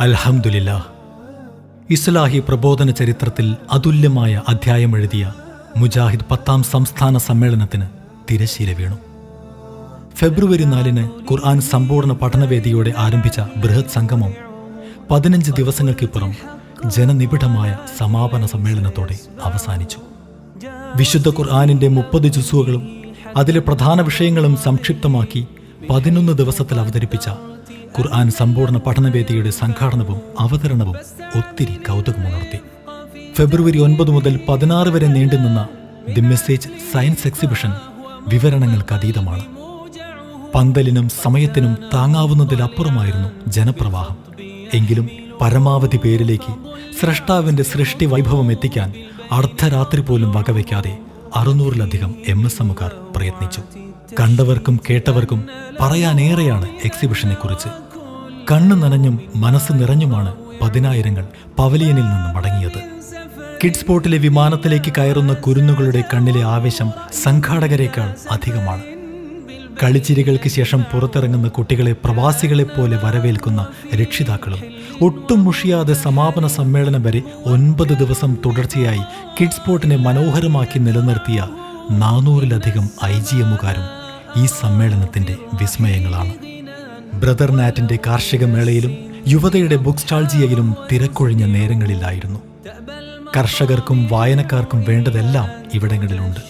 അൽഹംദുലില്ല. ഇസ്ലാഹി പ്രബോധന ചരിത്രത്തിൽ അതുല്യമായ അധ്യായം എഴുതിയ മുജാഹിദ് പത്താം സംസ്ഥാന സമ്മേളനത്തിന് തിരശീല വീണു. ഫെബ്രുവരി നാലിന് ഖുർആൻ സമ്പൂർണ പഠനവേദിയോടെ ആരംഭിച്ച ബൃഹത് സംഗമം പതിനഞ്ച് ദിവസങ്ങൾക്കിപ്പുറം ജനനിബിഡമായ സമാപന സമ്മേളനത്തോടെ അവസാനിച്ചു. വിശുദ്ധ ഖുർആാനിന്റെ മുപ്പത് ജുസുകളും അതിലെ പ്രധാന വിഷയങ്ങളും സംക്ഷിപ്തമാക്കി പതിനൊന്ന് ദിവസത്തിൽ അവതരിപ്പിച്ച ഖുർആൻ സമ്പൂർണ പഠനവേദിയുടെ സംഘാടനവും അവതരണവും ഒത്തിരി കൗതുകമുണർത്തി ഫെബ്രുവരി ഒൻപത് മുതൽ പതിനാറ് വരെ നീണ്ടുനിന്ന ദി മെസ്സേജ് സയൻസ് എക്സിബിഷൻ വിവരണങ്ങൾക്ക് അതീതമാണ്. പന്തലിനും സമയത്തിനും താങ്ങാവുന്നതിലപ്പുറമായിരുന്നു ജനപ്രവാഹം. എങ്കിലും പരമാവധി പേരിലേക്ക് സ്രഷ്ടാവിന്റെ സൃഷ്ടി വൈഭവം എത്തിക്കാൻ അർദ്ധരാത്രി പോലും വകവയ്ക്കാതെ അറുന്നൂറിലധികം എം എസ് എമ്മുകാർ പ്രയത്നിച്ചു. കണ്ടവർക്കും കേട്ടവർക്കും പറയാനേറെയാണ് എക്സിബിഷനെ കുറിച്ച് കണ്ണു നനഞ്ഞും മനസ്സ് നിറഞ്ഞുമാണ് പതിനായിരങ്ങൾ പവലിയനിൽ നിന്ന് മടങ്ങിയത്. കിഡ്സ് ബോട്ടിലെ വിമാനത്തിലേക്ക് കയറുന്ന കുരുന്നുകളുടെ കണ്ണിലെ ആവേശം സംഘാടകരെക്കാൾ അധികമാണ്. കളിച്ചിരികൾക്ക് ശേഷം പുറത്തിറങ്ങുന്ന കുട്ടികളെ പ്രവാസികളെ പോലെ വരവേൽക്കുന്ന രക്ഷിതാക്കളും. ഒട്ടും മുഷിയാതെ സമാപന സമ്മേളനം വരെ ഒൻപത് ദിവസം തുടർച്ചയായി കിഡ്സ് പോർട്ടിനെ മനോഹരമാക്കി നിലനിർത്തിയ നാനൂറിലധികം ഐ ജി എമ്മുകാരും ഈ സമ്മേളനത്തിന്റെ വിസ്മയങ്ങളാണ്. ബ്രദർ നാറ്റിന്റെ കാർഷിക മേളയിലും യുവതയുടെ ബുക്ക് സ്റ്റാൾജിയയിലും തിരക്കൊഴിഞ്ഞ നേരങ്ങളിലായിരുന്നു. കർഷകർക്കും വായനക്കാർക്കും വേണ്ടതെല്ലാം ഇവിടങ്ങളിലുണ്ട്.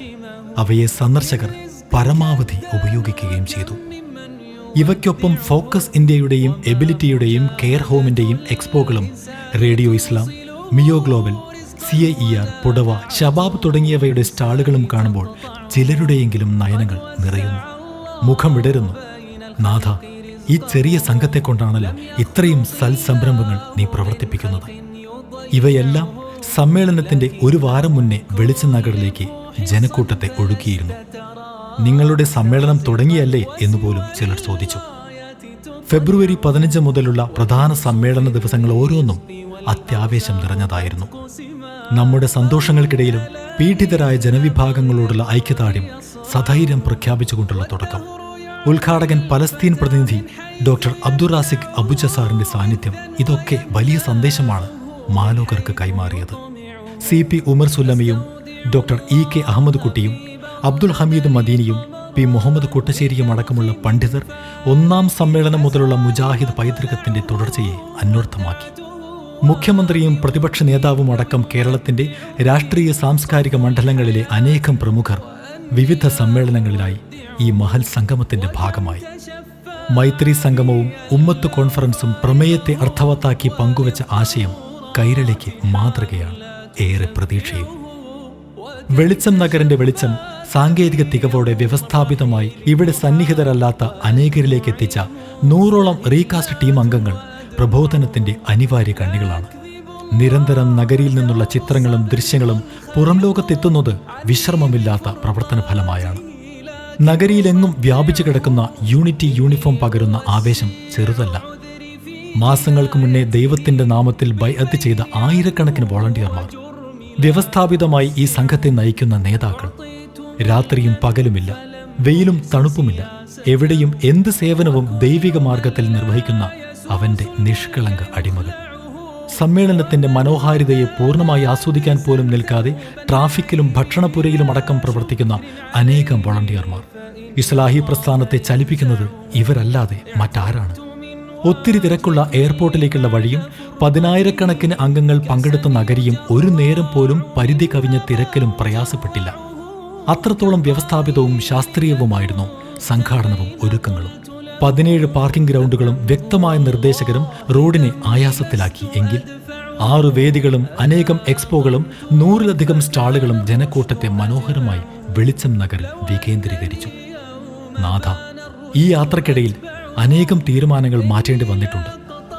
അവയെ സന്ദർശകർ പരമാവധി ഉപയോഗിക്കുകയും ചെയ്തു. ഇവയ്ക്കൊപ്പം ഫോക്കസ് ഇന്ത്യയുടെയും എബിലിറ്റിയുടെയും കെയർ ഹോമിന്റെയും എക്സ്പോകളും radio Islam മിയോ global C A E R Pudava Shabab തുടങ്ങിയവയുടെ സ്റ്റാളുകളും കാണുമ്പോൾ ചിലരുടെയെങ്കിലും നയനങ്ങൾ നിറയുന്നു. മുഖം വിടരുന്നു. നാഥ ഈ ചെറിയ സംഘത്തെ കൊണ്ടാണല്ലോ ഇത്രയും സൽസംരംഭങ്ങൾ നീ പ്രവർത്തിപ്പിക്കുന്നത്. ഇവയെല്ലാം സമ്മേളനത്തിന്റെ ഒരു വാരം മുന്നേ വെളിച്ചനഗറിലേക്ക് ജനക്കൂട്ടത്തെ ഒഴുകിയിരുന്നു നിങ്ങളുടെ സമ്മേളനം തുടങ്ങിയല്ലേ എന്ന് പോലും ചിലർ ചോദിച്ചു. ഫെബ്രുവരി പതിനഞ്ച് മുതലുള്ള പ്രധാന സമ്മേളന ദിവസങ്ങൾ ഓരോന്നും അത്യാവേശം നിറഞ്ഞതായിരുന്നു. നമ്മുടെ സന്തോഷങ്ങൾക്കിടയിലും പീഡിതരായ ജനവിഭാഗങ്ങളോടുള്ള ഐക്യദാർഢ്യം സധൈര്യം പ്രഖ്യാപിച്ചുകൊണ്ടുള്ള തുടക്കം. ഉദ്ഘാടകൻ പലസ്തീൻ പ്രതിനിധി ഡോക്ടർ അബ്ദുൾ റാസിഖ് അബുജസാറിന്റെ സാന്നിധ്യം ഇതൊക്കെ വലിയ സന്ദേശമാണ് മാലോകർക്ക് കൈമാറിയത്. സി പി ഉമർ സുല്ലമിയും ഡോക്ടർ ഇ കെ അഹമ്മദ് കുട്ടിയും അബ്ദുൽ ഹമീദ് മദീനിയും പി മുഹമ്മദ് കുട്ടശ്ശേരിയും അടക്കമുള്ള പണ്ഡിതർ ഒന്നാം സമ്മേളനം മുതലുള്ള മുജാഹിദ് പൈതൃകത്തിന്റെ തുടർച്ചയെ അന്വർത്ഥമാക്കി. മുഖ്യമന്ത്രിയും പ്രതിപക്ഷ നേതാവും അടക്കം കേരളത്തിന്റെ രാഷ്ട്രീയ സാംസ്കാരിക മണ്ഡലങ്ങളിലെ അനേകം പ്രമുഖർ വിവിധ സമ്മേളനങ്ങളിലായി ഈ മഹൽ സംഗമത്തിന്റെ ഭാഗമായി. മൈത്രി സംഗമവും ഉമ്മത്ത് കോൺഫറൻസും പ്രമേയത്തെ അർത്ഥവത്താക്കി പങ്കുവച്ച ആശയം കൈരളിക്ക് മാതൃകയാണ്. ഏറെ പ്രതീക്ഷയും. വെളിച്ചം നഗരന്റെ വെളിച്ചം സാങ്കേതിക തികവോടെ വ്യവസ്ഥാപിതമായി ഇവിടെ സന്നിഹിതരല്ലാത്ത അനേകരിലേക്ക് എത്തിച്ച നൂറോളം റീകാസ്റ്റ് ടീം അംഗങ്ങൾ പ്രബോധനത്തിന്റെ അനിവാര്യ കണ്ണികളാണ്. നിരന്തരം നഗരിയിൽ നിന്നുള്ള ചിത്രങ്ങളും ദൃശ്യങ്ങളും പുറം ലോകത്തെത്തുന്നത് വിശ്രമമില്ലാത്ത പ്രവർത്തന ഫലമായാണ്. നഗരിയിലെങ്ങും വ്യാപിച്ചു കിടക്കുന്ന യൂണിറ്റി യൂണിഫോം പകരുന്ന ആവേശം ചെറുതല്ല. മാസങ്ങൾക്ക് മുന്നേ ദൈവത്തിന്റെ നാമത്തിൽ ബൈഅത്ത് ചെയ്ത ആയിരക്കണക്കിന് വോളണ്ടിയർമാർ വ്യവസ്ഥാപിതമായി ഈ സംഘത്തെ നയിക്കുന്ന നേതാക്കൾ രാത്രിയും പകലുമില്ല വെയിലും തണുപ്പുമില്ല. എവിടെയും എന്ത് സേവനവും ദൈവിക മാർഗത്തിൽ നിർവഹിക്കുന്ന അവന്റെ നിഷ്കളങ്ക അടിമകൾ. സമ്മേളനത്തിന്റെ മനോഹാരിതയെ പൂർണമായി ആസ്വദിക്കാൻ പോലും നിൽക്കാതെ ട്രാഫിക്കിലും ഭക്ഷണപുരയിലും അടക്കം പ്രവർത്തിക്കുന്ന അനേകം വോളണ്ടിയർമാർ. ഇസ്ലാഹി പ്രസ്ഥാനത്തെ ചലിപ്പിക്കുന്നത് ഇവരല്ലാതെ മറ്റാരാണ്? ഒത്തിരി തിരക്കുള്ള എയർപോർട്ടിലേക്കുള്ള വഴിയും പതിനായിരക്കണക്കിന് അംഗങ്ങൾ പങ്കെടുത്ത നഗരിയും ഒരു നേരം പോലും പരിധി കവിഞ്ഞ തിരക്കിലും പ്രയാസപ്പെട്ടില്ല. അത്രത്തോളം വ്യവസ്ഥാപിതവും ശാസ്ത്രീയവുമായിരുന്നു സംഘാടനവും ഒരുക്കങ്ങളും. പതിനേഴ് പാർക്കിംഗ് ഗ്രൗണ്ടുകളും വ്യക്തമായ നിർദ്ദേശകരും റോഡിനെ ആയാസത്തിലാക്കി എങ്കിൽ ആറു വേദികളും അനേകം എക്സ്പോകളും നൂറിലധികം സ്റ്റാളുകളും ജനക്കൂട്ടത്തെ മനോഹരമായി വെളിച്ചം നഗറിൽ വികേന്ദ്രീകരിച്ചു. നാഥ ഈ യാത്രക്കിടയിൽ അനേകം തീരുമാനങ്ങൾ മാറ്റേണ്ടി വന്നിട്ടുണ്ട്.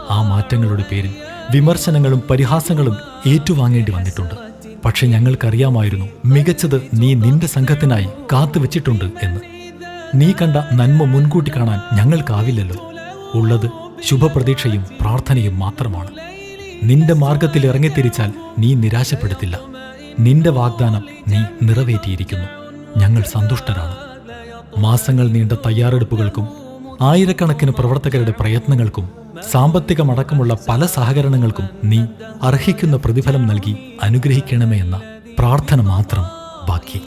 ആ മാറ്റങ്ങളുടെ പേരിൽ വിമർശനങ്ങളും പരിഹാസങ്ങളും ഏറ്റുവാങ്ങേണ്ടി വന്നിട്ടുണ്ട്. പക്ഷെ ഞങ്ങൾക്കറിയാമായിരുന്നു മികച്ചത് നീ നിന്റെ സംഘത്തിനായി കാത്തുവെച്ചിട്ടുണ്ട് എന്ന്. നീ കണ്ട നന്മ മുൻകൂട്ടി കാണാൻ ഞങ്ങൾക്കാവില്ലല്ലോ. ഉള്ളത് ശുഭപ്രതീക്ഷയും പ്രാർത്ഥനയും മാത്രമാണ്. നിന്റെ മാർഗത്തിൽ ഇറങ്ങിത്തിരിച്ചാൽ നീ നിരാശപ്പെടുത്തില്ല. നിന്റെ വാഗ്ദാനം നീ നിറവേറ്റിയിരിക്കുന്നു. ഞങ്ങൾ സന്തുഷ്ടരാണ്. മാസങ്ങൾ നീണ്ട തയ്യാറെടുപ്പുകൾക്കും ആയിരക്കണക്കിന് പ്രവർത്തകരുടെ പ്രയത്നങ്ങൾക്കും സാമ്പത്തികമടക്കമുള്ള പല സഹകരണങ്ങൾക്കും നീ അർഹിക്കുന്ന പ്രതിഫലം നൽകി അനുഗ്രഹിക്കണമേ എന്ന പ്രാർത്ഥന മാത്രം ബാക്കി.